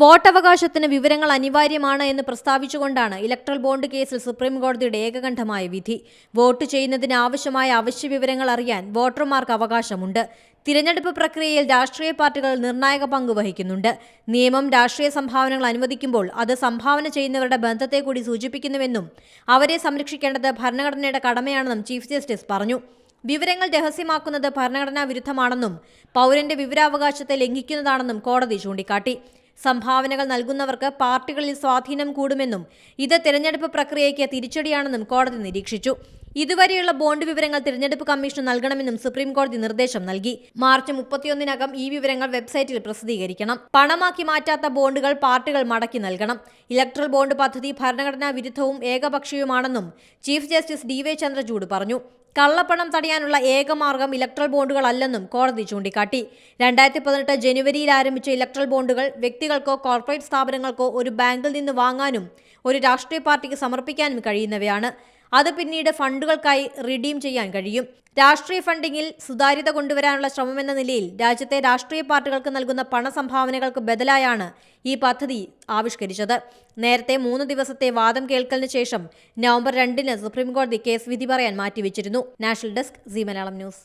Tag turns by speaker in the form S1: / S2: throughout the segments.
S1: വോട്ടവകാശത്തിന് വിവരങ്ങൾ അനിവാര്യമാണ് എന്ന് പ്രസ്താവിച്ചുകൊണ്ടാണ് ഇലക്ട്രൽ ബോണ്ട് കേസിൽ സുപ്രീം കോടതിയുടെ ഏകകണ്ഠമായ വിധി. വോട്ട് ചെയ്യുന്നതിന് ആവശ്യമായ അവശ്യ വിവരങ്ങൾ അറിയാൻ വോട്ടർമാർക്ക് അവകാശമുണ്ട്. തിരഞ്ഞെടുപ്പ് പ്രക്രിയയിൽ രാഷ്ട്രീയ പാർട്ടികൾ നിർണായക പങ്ക് വഹിക്കുന്നുണ്ട്. നിയമം രാഷ്ട്രീയ സംഭാവനകൾ അനുവദിക്കുമ്പോൾ അത് സംഭാവന ചെയ്യുന്നവരുടെ ബന്ധത്തെ കൂടി സൂചിപ്പിക്കുന്നുവെന്നും അവരെ സംരക്ഷിക്കേണ്ടത് ഭരണഘടനയുടെ കടമയാണെന്നും ചീഫ് ജസ്റ്റിസ് പറഞ്ഞു. വിവരങ്ങൾ രഹസ്യമാക്കുന്നത് ഭരണഘടനാ വിരുദ്ധമാണെന്നും പൗരന്റെ വിവരാവകാശത്തെ ലംഘിക്കുന്നതാണെന്നും കോടതി ചൂണ്ടിക്കാട്ടി. സംഭാവനകൾ നൽകുന്നവർക്ക് പാർട്ടികളിൽ സ്വാധീനം കൂടുമെന്നും ഇത് തെരഞ്ഞെടുപ്പ് പ്രക്രിയയ്ക്ക് തിരിച്ചടിയാണെന്നും കോടതി നിരീക്ഷിച്ചു. ഇതുവരെയുള്ള ബോണ്ട് വിവരങ്ങൾ തിരഞ്ഞെടുപ്പ് കമ്മീഷന് നൽകണമെന്നും സുപ്രീം കോടതി നിർദ്ദേശം നൽകി. മാർച്ച് മുപ്പത്തിയൊന്നിനകം ഈ വിവരങ്ങൾ വെബ്സൈറ്റിൽ പ്രസിദ്ധീകരിക്കണം. പണമാക്കി മാറ്റാത്ത ബോണ്ടുകൾ പാർട്ടികൾ മടക്കി നൽകണം. ഇലക്ട്രൽ ബോണ്ട് പദ്ധതി ഭരണഘടനാ വിരുദ്ധവും ഏകപക്ഷീയവുമാണെന്നും chief justice D Y Chandrachud പറഞ്ഞു. കള്ളപ്പണം തടയാനുള്ള ഏക മാർഗം ഇലക്ട്രൽ ബോണ്ടുകളല്ലെന്നും കോടതി ചൂണ്ടിക്കാട്ടി. രണ്ടായിരത്തി പതിനെട്ട് ജനുവരിയിൽ ആരംഭിച്ച ഇലക്ട്രൽ ബോണ്ടുകൾ വ്യക്തികൾക്കോ കോർപ്പറേറ്റ് സ്ഥാപനങ്ങൾക്കോ ഒരു ബാങ്കിൽ നിന്ന് വാങ്ങാനും ഒരു രാഷ്ട്രീയ പാർട്ടിക്ക് സമർപ്പിക്കാനും കഴിയുന്നവയാണ്. അത് പിന്നീട് ഫണ്ടുകൾക്കായി റിഡീം ചെയ്യാൻ കഴിയും. രാഷ്ട്രീയ ഫണ്ടിങ്ങിൽ സുതാര്യത കൊണ്ടുവരാനുള്ള ശ്രമമെന്ന നിലയിൽ രാജ്യത്തെ രാഷ്ട്രീയ പാർട്ടികൾക്ക് നൽകുന്ന പണസംഭാവനകൾക്ക് ബദലായാണ് ഈ പദ്ധതി ആവിഷ്കരിച്ചത്. നേരത്തെ മൂന്ന് ദിവസത്തെ വാദം കേൾക്കലിന് ശേഷം നവംബർ രണ്ടിന് സുപ്രീംകോടതി കേസ് വിധി പറയാൻ മാറ്റിവെച്ചിരുന്നു. National desk Zee Malayalam news.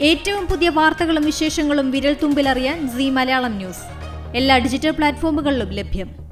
S1: ഏറ്റവും പുതിയ വാർത്തകളും വിശേഷങ്ങളും വിരൽ തുമ്പിലറിയാൻ സി മലയാളം ന്യൂസ്. എല്ലാ ഡിജിറ്റൽ പ്ലാറ്റ്ഫോമുകളിലും ലഭ്യം.